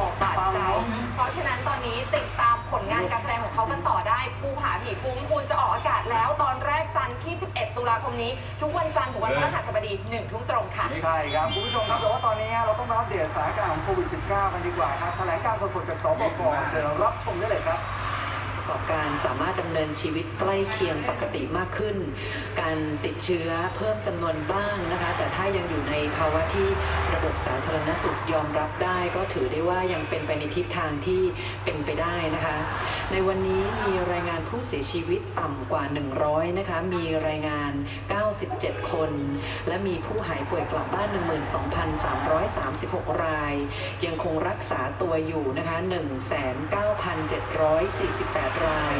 อกบาดใจ เพราะฉะนั้นตอนนี้ติดตามผลงานการแสดงของเขากันต่อได้ภูผาผีคุ้มคุณจะออกอากาศแล้ว ตอนแรกจันทร์ที่ 11 ตุลาคมนี้ ทุกวันจันทร์ถึงวันพฤหัสบดี1ทุ่มตรงค่ะ ใช่ครับ คุณผู้ชมครับแต่ว่าตอนนี้เราต้องมาอัปเดตสถานการณ์ของโควิด -19 กันดีกว่าครับแถลงการณ์สดๆจากสบคเชิญรับชมได้เลยครับ กอบการสามารถดำเนินชีวิตใกล้เคียงปกติมากขึ้น การติดเชื้อเพิ่มจำนวนบ้างนะคะ แต่ถ้ายังอยู่ในภาวะที่ระบบสาธารณสุขยอมรับได้ ก็ถือได้ว่ายังเป็นไปในทิศทางที่เป็นไปได้นะคะ ในวันนี้มีรายงานผู้เสียชีวิตต่ำกว่า 100 นะคะ มีรายงาน 97 คน และมีผู้หายป่วยกลับบ้าน 12,336 ราย ยังคงรักษาตัวอยู่นะคะ 19,748 ราย